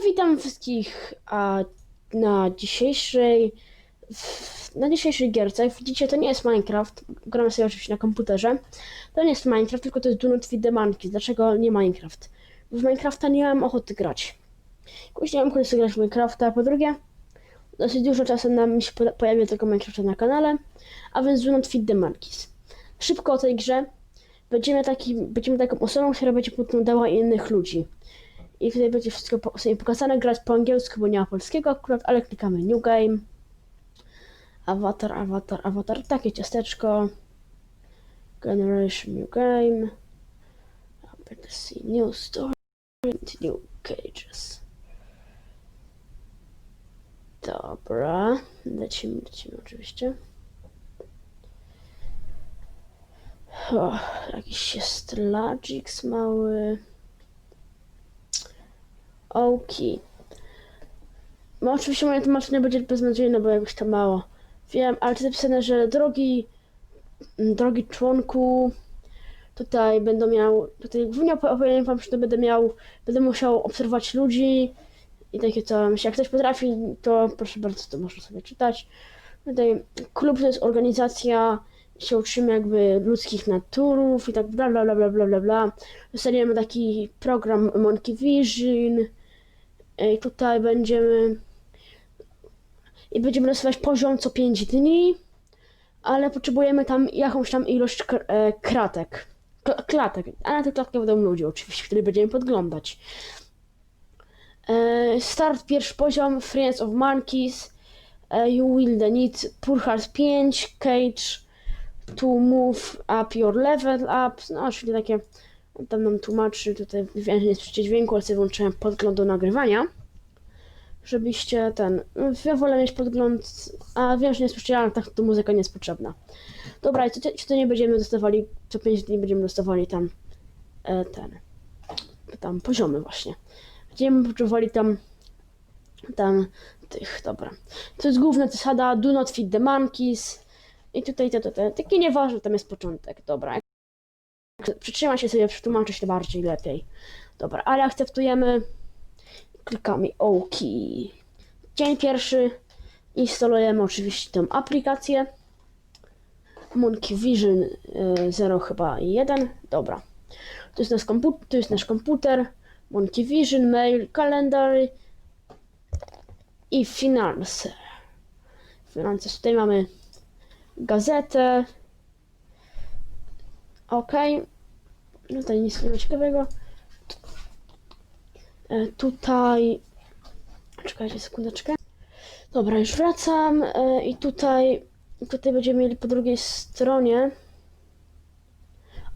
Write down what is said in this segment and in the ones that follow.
witam wszystkich a na dzisiejszej w, na dzisiejszej gierce. Jak widzicie, to nie jest Minecraft. Gramy sobie oczywiście na komputerze. To nie jest Minecraft, tylko to jest Do the Monkeys. Dlaczego nie Minecraft? Bo w Minecrafta nie mam ochoty grać. Jakoś nie mam ochoty grać w Minecrafta, po drugie dosyć dużo czasu nam się po- pojawia tego Minecrafta na kanale, a więc Do Feed the Monkeys. Szybko o tej grze. Będziemy, taki, będziemy taką osobą, która będzie podglądała innych ludzi. I tutaj będzie wszystko po, sobie pokazane, grać po angielsku, bo nie ma polskiego akurat, ale klikamy New Game. Avatar, avatar, avatar, takie ciasteczko. Generation New Game. Let's see, New Story, New Cages. Dobra, lecimy, lecimy oczywiście. O, jakiś jest Logix mały. Oki. No oczywiście moje tłumaczenie będzie beznadziejne, bo jakoś to mało. Wiem, ale to jest napisane, że drogi, mm, drogi członku, tutaj będą miał, tutaj głównie opo- opowiem wam, że to będę miał, będę musiał obserwować ludzi i takie co, jak ktoś potrafi, to proszę bardzo, to można sobie czytać. Tutaj klub to jest organizacja, się utrzyma jakby ludzkich naturów i tak bla bla bla bla bla bla taki program Monkey Vision. I tutaj będziemy i będziemy rysować poziom co 5 dni, ale potrzebujemy tam jakąś tam ilość kr- e, kratek. K- klatek, a na tych klatkach będą ludzie oczywiście, których będziemy podglądać. E, start pierwszy poziom Friends of Monkeys. E, you will then need Purchase 5, Cage to move up your level up. No, czyli takie tam nam tłumaczy, tutaj wiem, że nie słyszycie dźwięku, ale sobie włączyłem podgląd do nagrywania. Żebyście ten. Ja wolę mieć podgląd, a wiem, że nie słyszycie, ale tak to muzyka nie jest potrzebna. Dobra, i co, co nie będziemy dostawali, co 5 dni będziemy dostawali tam e, ten. Tam poziomy właśnie. Będziemy potrzebowali tam tam tych, dobra. To jest główna zasada, do not feed the monkeys. I tutaj to, to, to, takie nieważne, tam jest początek, dobra. Przytrzyma się sobie, przetłumaczy się bardziej lepiej. Dobra, ale akceptujemy. Klikamy OK. Dzień pierwszy. Instalujemy oczywiście tą aplikację. Monkey Vision y, 0 chyba 1. Dobra. To jest nasz jest nasz komputer. Monkey Vision, mail, kalendar i finanse. Finanse. Tutaj mamy gazetę. Ok. Tutaj nic nie ma ciekawego. E, tutaj. Czekajcie sekundeczkę. Dobra, już wracam. E, I tutaj. Tutaj będziemy mieli po drugiej stronie.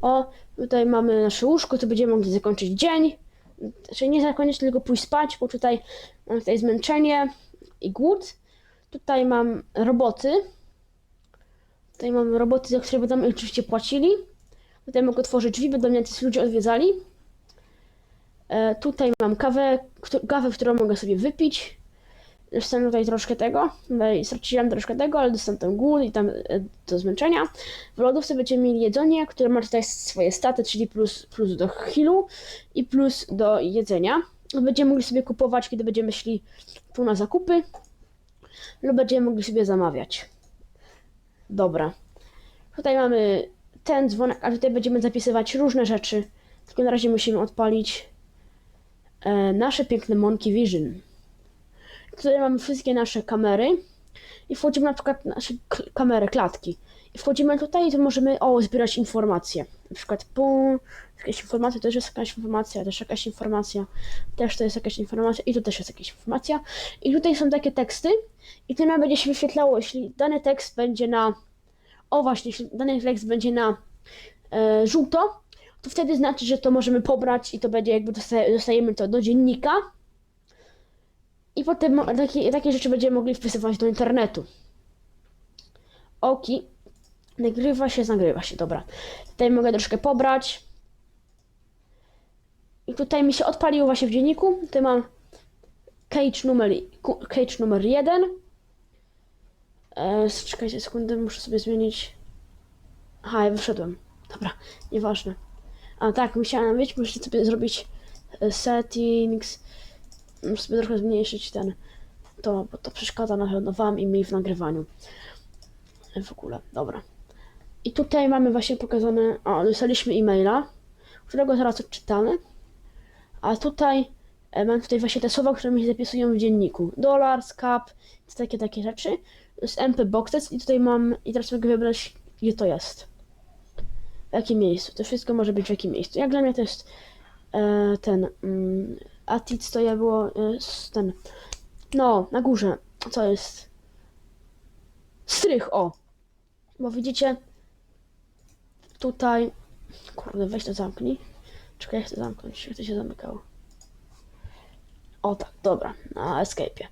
O, tutaj mamy nasze łóżko, tu będziemy mogli zakończyć dzień. Znaczy nie zakończyć, tylko pójść spać, bo tutaj mam tutaj zmęczenie i głód. Tutaj mam roboty. Tutaj mamy roboty, za które będą oczywiście płacili. Tutaj mogę otworzyć drzwi, będą mnie jacyś ludzie odwiedzali. E, tutaj mam kawę, kawę, którą mogę sobie wypić. Dostanę tutaj troszkę tego. Tutaj straciłem troszkę tego, ale dostanę ten głód i tam e, do zmęczenia. W lodówce będziemy mieli jedzenie, które ma tutaj swoje staty, czyli plus, plus do healu i plus do jedzenia. Będziemy mogli sobie kupować, kiedy będziemy szli tu na zakupy lub będziemy mogli sobie zamawiać. Dobra. Tutaj mamy ten dzwonek, a tutaj będziemy zapisywać różne rzeczy. Tylko na razie musimy odpalić e, nasze piękne Monkey Vision. Tutaj mamy wszystkie nasze kamery i wchodzimy na przykład na nasze kamery, klatki. I wchodzimy tutaj i tu możemy o, zbierać informacje. Na przykład pum, jakaś informacja, to też jest jakaś informacja, też jakaś informacja, też to jest jakaś informacja i tu też jest jakaś informacja. I tutaj są takie teksty i to nam będzie się wyświetlało, jeśli dany tekst będzie na o właśnie, jeśli dany tekst będzie na e, żółto, to wtedy znaczy, że to możemy pobrać i to będzie jakby dostaje, dostajemy to do dziennika. I potem takie, takie rzeczy będziemy mogli wpisywać do internetu. Oki. Nagrywa się, nagrywa się, dobra. Tutaj mogę troszkę pobrać. I tutaj mi się odpaliło właśnie w dzienniku. Tutaj mam cage numer, cage numer 1. E, czekajcie sekundę, muszę sobie zmienić. Aha, ja wyszedłem. Dobra, nieważne. A tak, musiałem być, muszę sobie zrobić e, settings. muszę sobie trochę zmniejszyć ten, to, bo to przeszkadza na pewno wam i mi w nagrywaniu. W ogóle, dobra. I tutaj mamy właśnie pokazane, o, dostaliśmy e-maila, którego zaraz odczytamy. A tutaj e, mam tutaj właśnie te słowa, które mi się zapisują w dzienniku. Dolar, skap, takie takie rzeczy. Jest MP Boxes i tutaj mam, i teraz mogę wybrać, gdzie to jest. W jakim miejscu. To wszystko może być w jakim miejscu. Jak dla mnie to jest e, ten mm, Atic to ja było e, ten no, na górze. Co jest? Strych, o! Bo widzicie, tutaj. Kurde, weź to zamknij. Czekaj, jak to zamknąć? Jak to się zamykało? O tak, dobra, na escape'ie.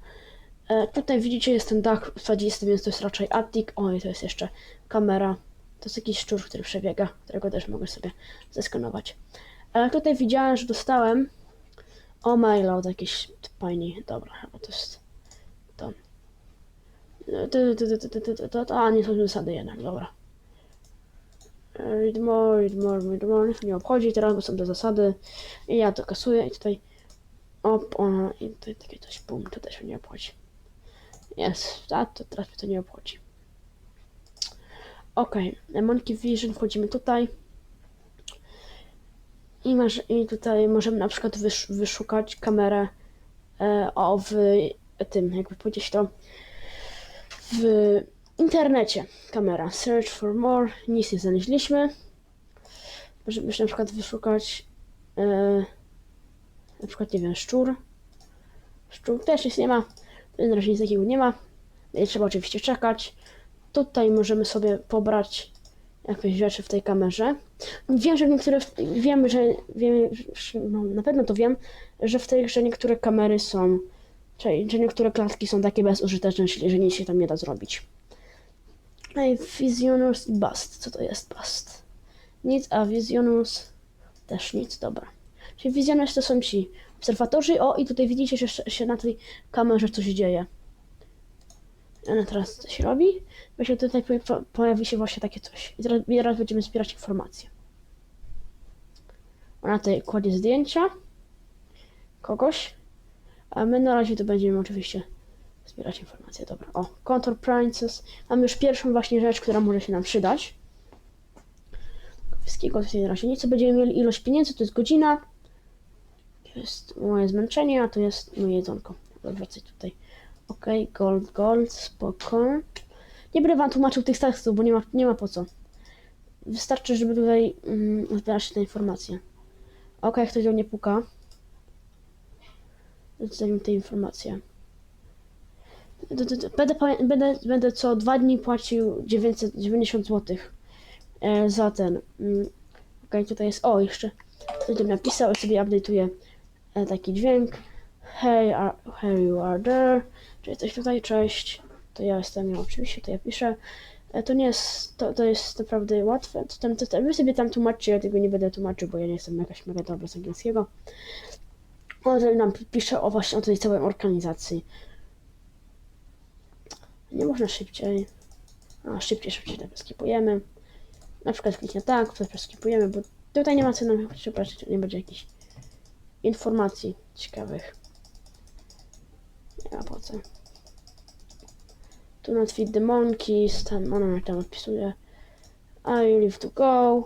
E, tutaj widzicie, jest ten dach 20, więc to jest raczej attic. O, i to jest jeszcze kamera. To jest jakiś szczur, który przebiega, którego też mogę sobie zeskanować. Tutaj widziałem, że dostałem o maila od jakiejś pani. Dobra, chyba to jest to. To, to, to, a nie są zasady jednak, dobra. Read more, read more, read more, mnie obchodzi, teraz bo są te zasady i ja to kasuję i tutaj op, ona, i tutaj takie coś, bum, to też mnie nie obchodzi. Jest, a to teraz mnie to nie obchodzi. Okay. Monkey Vision, wchodzimy tutaj. I, masz, I tutaj możemy na przykład wysz, wyszukać kamerę e, o w tym, jakby powiedzieć to, w internecie kamera. Search for more, nic nie znaleźliśmy. Możemy na przykład wyszukać e, na przykład, nie wiem, szczur. Szczur też nic nie ma. Na razie nic takiego nie ma. Trzeba oczywiście czekać. Tutaj możemy sobie pobrać jakieś rzeczy w tej kamerze. Wiem, że niektóre, wiem, że wiem, no, na pewno to wiem, że w tej grze niektóre kamery są, czyli że niektóre klatki są takie bezużyteczne, czyli że nic się tam nie da zrobić. Ej, Visionus Bust. Co to jest Bust? Nic, a Visionus też nic, dobra. Czyli Visionus to są ci obserwatorzy. O, i tutaj widzicie, że się- na tej kamerze coś dzieje. Ona teraz coś robi. Właśnie tutaj po, po, pojawi się właśnie takie coś. I teraz, teraz będziemy zbierać informacje. Ona tutaj kładzie zdjęcia kogoś, a my na razie to będziemy oczywiście zbierać informacje. Dobra, o, Contour Princess. Mam już pierwszą właśnie rzecz, która może się nam przydać. Wszystkiego tutaj na razie nic. Będziemy mieli ilość pieniędzy, to jest godzina. Jest moje zmęczenie, a to jest moje jedzonko. Wracaj tutaj. Okej, gold, gold, spoko. Nie będę wam tłumaczył tych tekstów, bo nie ma, nie ma po co. Wystarczy, żeby tutaj mm, zbierać te informacje. Okej, ktoś do mnie puka. Zdajmy te informacje. Będę, będę, będę co dwa dni płacił 990 zł e, za ten. Mm, Okej, tutaj jest. O, jeszcze do mnie napisał, ja sobie update'uję taki dźwięk. Hey, are, hey, you are there. Czy jesteś tutaj? Cześć. To ja jestem, ja oczywiście, to ja piszę. E, To nie jest, to, to jest naprawdę łatwe. To tam, to, to, wy sobie tam tłumaczcie, ja tego nie będę tłumaczył, bo ja nie jestem jakaś mega dobra z angielskiego. On nam pisze o właśnie o tej całej organizacji. Nie można szybciej. A, szybciej, szybciej tak skipujemy. Na przykład kliknie tak, to skipujemy, bo tutaj nie ma co nam przepraszać, nie będzie jakichś informacji ciekawych. Ma po co. Do not feed the monkeys, tam ona mnie tam odpisuje. I live to go.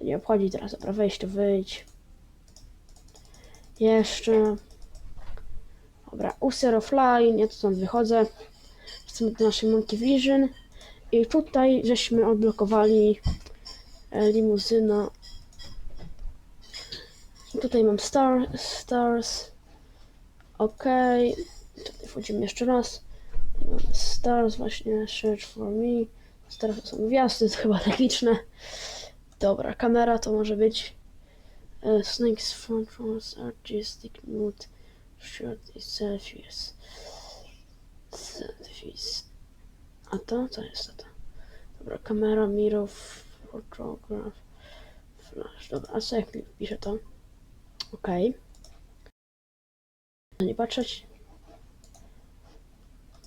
Nie obchodzi teraz, dobra, wejść to wyjdź. Jeszcze. Dobra, user offline, ja tu stąd wychodzę. Chcemy do naszej Monkey Vision. I tutaj żeśmy odblokowali e, limuzyna. Tutaj mam star, stars. Okej. Tutaj wchodzimy jeszcze raz. Tutaj mamy stars właśnie, search for me. Stars to są gwiazdy, to chyba logiczne. Dobra, kamera to może być e, Snakes front was artistic mood shot itself yes. Selfies. A to? Co jest to? Dobra, kamera, mirror, photograph, flash. Dobra, a co jak piszę to? Okej. Nie patrzeć.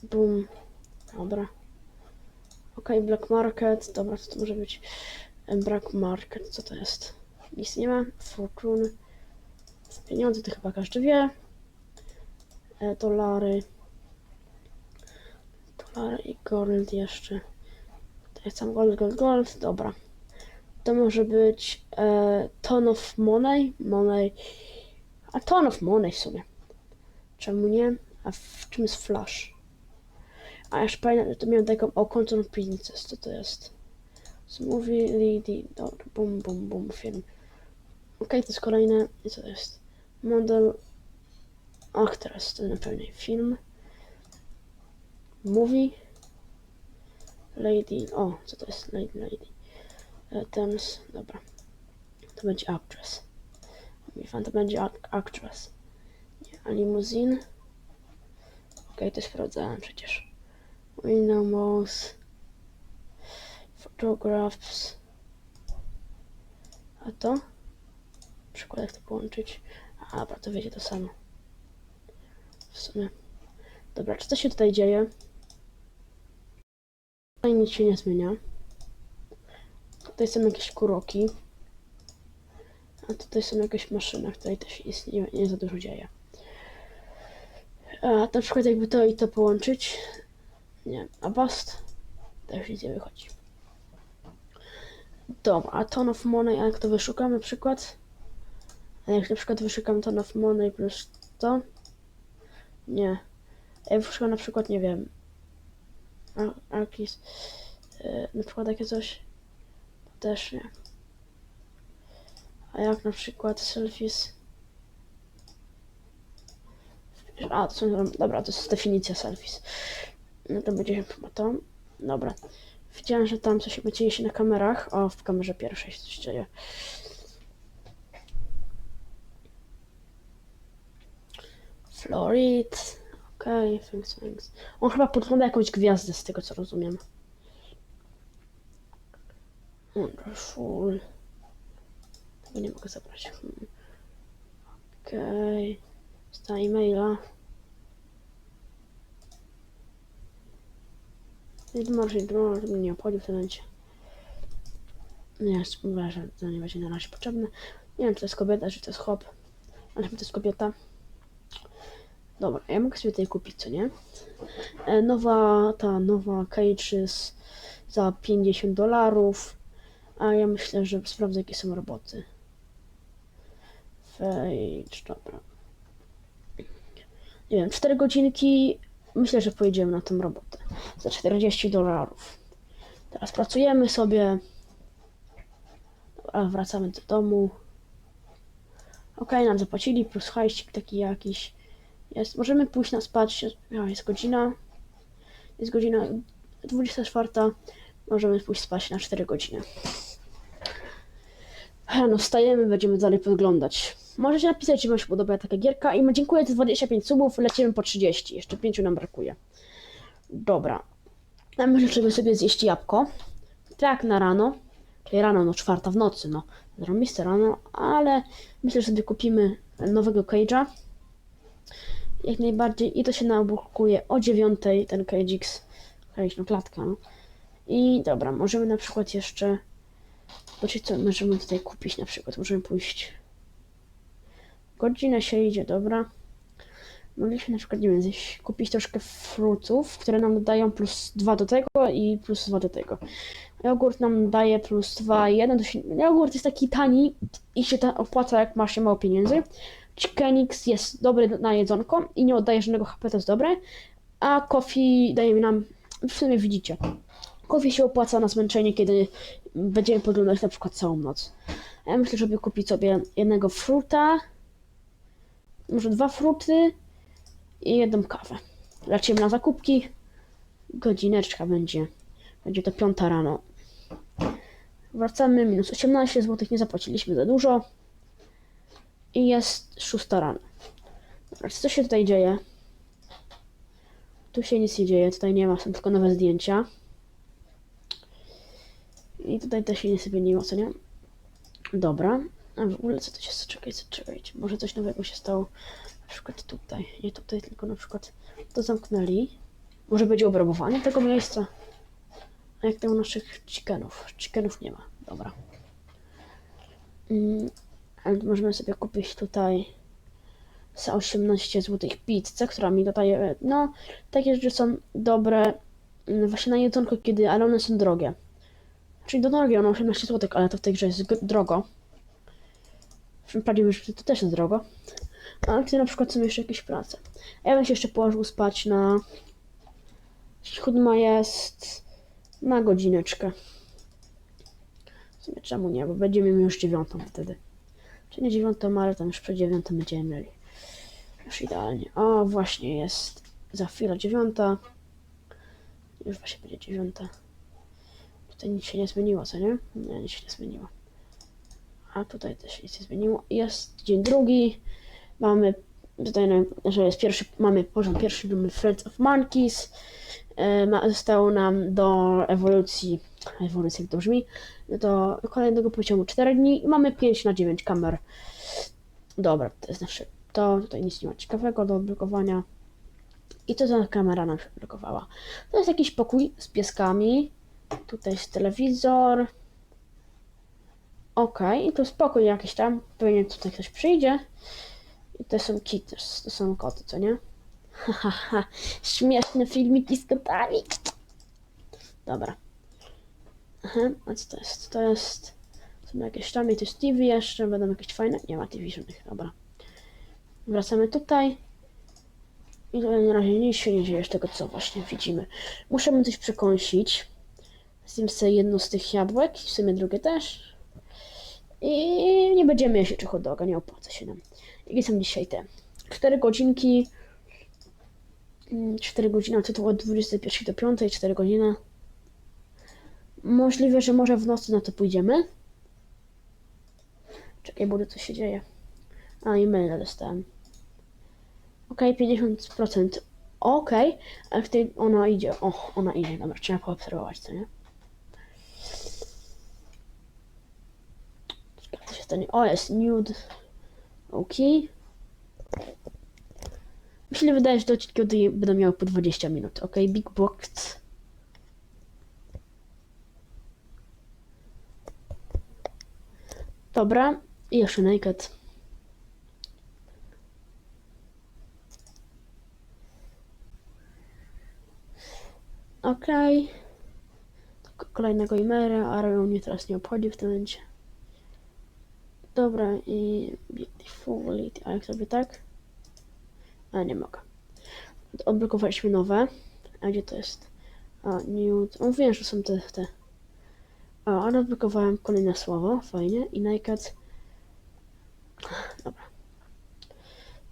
Boom. Dobra. Okej, black market. Dobra, co to może być? Black market, co to jest? Nic nie ma. Fortune. Pieniądze to chyba każdy wie. E, dolary. Dolary i gold jeszcze. Tutaj sam gold, gold, gold. Dobra. To może być e, ton of money. Money. A ton of money w sumie. Czemu nie? A w czym jest flash? A jeszcze pamiętam, że to miałem taką o Control Princess. Co to jest? Smoothie Lady. Dobra, bum, bum, bum, film. Okej, to jest kolejne. I co to jest? Model. Ach, teraz to na pewno film. Movie. Lady. O, co to jest? Lady, lady. Terms. Dobra. To będzie actress. Fan to będzie ac- actress. Nie, a limuzin. Okej, to sprawdzałem przecież. Window mouse. Photographs. A to? Przykład jak to połączyć. A, dobra, to wiecie to samo. W sumie. Dobra, czy co się tutaj dzieje? Tutaj nic się nie zmienia. Tutaj są jakieś kuroki. A tutaj są jakieś maszyny, tutaj też nic nie, nie za dużo dzieje. A na przykład jakby to i to połączyć. Nie, a bast też nic nie wychodzi. Dobra, a ton of money, jak to wyszukam na przykład? A jak na przykład wyszukam ton of money plus to? Nie. A jak wyszukam na przykład, nie wiem, a, a e, na przykład takie coś? Też nie. A jak na przykład selfies? A, to są, dobra, to jest definicja selfies. No to będzie chyba to. Dobra. Widziałem, że tam coś dzieje się na kamerach. O, w kamerze pierwszej coś dzieje. Florid. Okej, okay, thanks, thanks. On chyba podgląda jakąś gwiazdę, z tego co rozumiem. Wonderful. Tego nie mogę zabrać. Hmm. Okej. Okay. Sta e-maila. Idmar, Idmar, mnie nie obchodzi w tym momencie. Nie, mówię, że to nie będzie na razie potrzebne. Nie wiem, czy to jest kobieta, czy to jest chłop. Ale to jest kobieta. Dobra, ja mogę sobie tutaj kupić, co nie? E, nowa, ta nowa cage za 50 dolarów. A ja myślę, że sprawdzę, jakie są roboty. Fejdź, dobra. Nie wiem, 4 godzinki. Myślę, że pojedziemy na tą robotę. Za 40 dolarów. Teraz pracujemy sobie. Dobra, wracamy do domu. Ok, nam zapłacili, plus hajścik taki jakiś. Jest. Możemy pójść na spać. A, jest godzina. Jest godzina 24. Możemy pójść spać na 4 godziny. No wstajemy, będziemy dalej podglądać. Możecie napisać, czy wam się podoba taka gierka i dziękuję za 25 subów, lecimy po 30, jeszcze 5 nam brakuje. Dobra. A my życzymy sobie zjeść jabłko. Tak na rano, czyli rano, no czwarta w nocy, no. Zrobiste rano, ale myślę, że sobie kupimy nowego cage'a. Jak najbardziej. I to się nabukuje o 9, ten CageX. Cage, no klatka, no. I dobra, możemy na przykład jeszcze Zobaczcie, co możemy tutaj kupić na przykład. Możemy pójść. Godzinę się idzie, dobra. Mogliśmy na przykład, nie wiem, kupić troszkę fruitów, które nam dają plus 2 do tego i plus 2 do tego. Jogurt nam daje plus 2 i 1. To się, jogurt jest taki tani i się ta opłaca, jak ma się mało pieniędzy. Chickenix jest dobry na jedzonko i nie oddaje żadnego HP, to jest dobre. A coffee daje nam, w sumie widzicie, coffee się opłaca na zmęczenie, kiedy będziemy podglądać na przykład całą noc. Ja myślę, żeby kupić sobie jednego fruta, może dwa fruty i jedną kawę. Lecimy na zakupki. Godzineczka będzie. Będzie to piąta rano. Wracamy, minus 18 zł, nie zapłaciliśmy za dużo. I jest szósta rano. Co się tutaj dzieje? Tu się nic nie dzieje, tutaj nie ma, są tylko nowe zdjęcia. I tutaj też nie sobie nie oceniam. Dobra. A w ogóle co to się... Czekajcie, czekajcie. Może coś nowego się stało. Na przykład tutaj. Nie tutaj, tylko na przykład to zamknęli. Może będzie obrabowanie tego miejsca. A jak tam naszych chickenów? Chickenów nie ma. Dobra. Mm, ale możemy sobie kupić tutaj za 18 zł pizzę, która mi dodaje, no, takie rzeczy są dobre mm, właśnie na jedzonko, kiedy, ale one są drogie. Czyli do drogie, one 18 zł, ale to w tej grze jest drogo. Prawdziwym życiu to też jest drogo. Ale tutaj na przykład są jeszcze jakieś prace. A ja bym się jeszcze położył spać na... Siódma jest na godzineczkę. W sumie czemu nie, bo będziemy mieli już dziewiątą wtedy. Czy nie dziewiątą, ale tam już przed dziewiątą będziemy mieli. Już idealnie. O, właśnie jest za chwilę dziewiąta. Już właśnie będzie dziewiąta. Tutaj nic się nie zmieniło, co nie? Nie, nic się nie zmieniło. A tutaj też nic nie zmieniło. Jest dzień drugi. Mamy tutaj, że jest pierwszy, mamy poziom pierwszy, mamy Friends of Monkeys. E, zostało nam do ewolucji, ewolucji jak to brzmi, do kolejnego poziomu 4 dni i mamy 5 na 9 kamer. Dobra, to jest nasze, to tutaj nic nie ma ciekawego do odblokowania. I to ta kamera nam się blokowała. To jest jakiś pokój z pieskami. Tutaj jest telewizor. Okej, i tu spokój jakiś tam. Pewnie tutaj ktoś przyjdzie. I to są kity, to są koty, co nie? Hahaha, śmieszne filmiki z kotami. Dobra. Aha, a co to jest? To jest... Są jakieś tam, i to jest TV jeszcze, będą jakieś fajne... Nie ma TV żadnych, dobra. Wracamy tutaj. I tutaj na razie nic się nie dzieje z tego, co właśnie widzimy. Muszę mu coś przekąsić. Zjem sobie jedno z tych jabłek, i w sumie drugie też. I nie będziemy jeść jeszcze hot doga, nie opłaca się nam. Jakie są dzisiaj te? 4 godzinki. 4 godziny, to od 21 do 5, 4 godziny. Możliwe, że może w nocy na to pójdziemy. Czekaj, bo co się dzieje. A, e-maila dostałem. Ok, 50%. Ok, ale w tej ona idzie. O, ona idzie, dobra, trzeba poobserwować, co nie? Stanie? O, jest nude. Ok. Mi się wydaje, że te odcinki od- będą miały po 20 minut. Ok, Big Box. Dobra, i jeszcze Naked. Ok. K- Kolejnego e-maila, ale mnie teraz nie obchodzi w tym momencie. Dobra, i Beautiful, a jak sobie tak? A nie mogę. Odblokowaliśmy nowe. A gdzie to jest? A, nude. O, wiem, że są te. te. A, ale odblokowałem kolejne słowo. Fajnie. I naked. Dobra.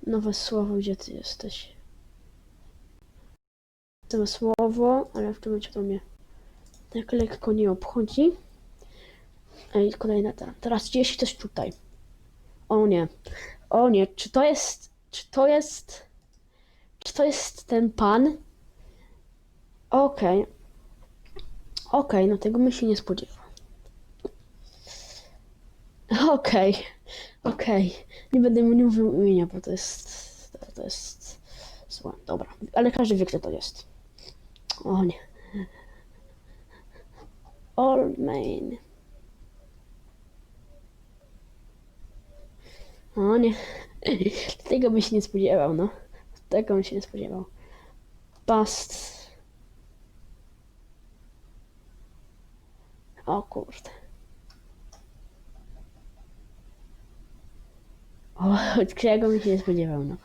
Nowe słowo, gdzie ty jesteś? To słowo, ale w tym momencie to mnie tak lekko nie obchodzi. Ej, kolejna ta. Teraz gdzieś coś tutaj. O nie. O nie, czy to jest. Czy to jest. Czy to jest ten pan? Okej. Okej, no tego bym się nie spodziewał. Okej. Okej. Nie będę mu mówił imienia, bo to jest. To, jest. Złe. Dobra. Ale każdy wie, kto to jest. O nie. Old man. O nie. Tego bym się nie spodziewał, no. Tego bym się nie spodziewał. Past. O kurde. O, czego bym się nie spodziewał, no.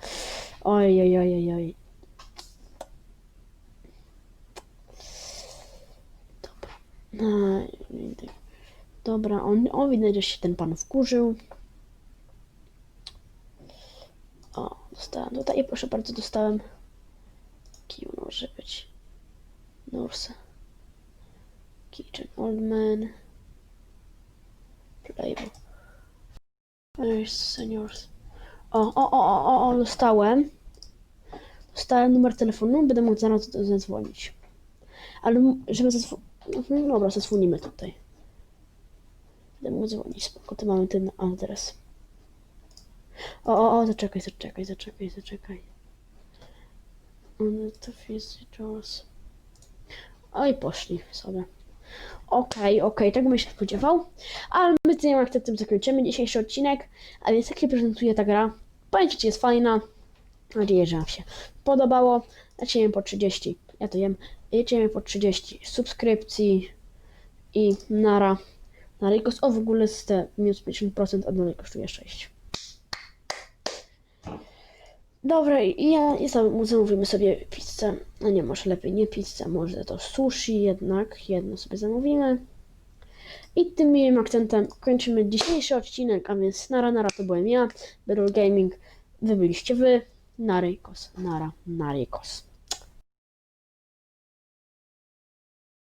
Oj, oj, oj, oj, oj. Dobra. No, tak. Dobra, on, o, widać, że się ten pan wkurzył. O, dostałem tutaj, proszę bardzo, dostałem. Kim może być? Nurse. Kitchen Old Man. Playbook. Seniors. O, o, o, o, o, dostałem. Dostałem numer telefonu, będę mógł zaraz zadzwonić. Ale żeby zadzwonić... Dobra, zadzwonimy tutaj. Będę mógł dzwonić, spoko, to mamy ten adres. O, o, o, zaczekaj, zaczekaj, zaczekaj, zaczekaj. To visitors. Oj, poszli sobie. Okej, okej, tego bym się spodziewał. Ale my tym akcentem zakończymy dzisiejszy odcinek. A więc jak się prezentuje ta gra? Czy jest fajna. Mam nadzieję, że Wam się podobało. Lecimy po 30. Ja to jem. Lecimy po 30 subskrypcji. I nara. Na Rikos. O, w ogóle z te minus 50% od nowej kosztuje 6. Dobra, i ja sam- zamówimy sobie pizzę. No nie, może lepiej nie pizzę, może to sushi jednak. Jedno sobie zamówimy. I tym miłym akcentem kończymy dzisiejszy odcinek, a więc nara, nara to byłem ja, Battle Gaming, wy byliście wy, narykos, nara, narykos.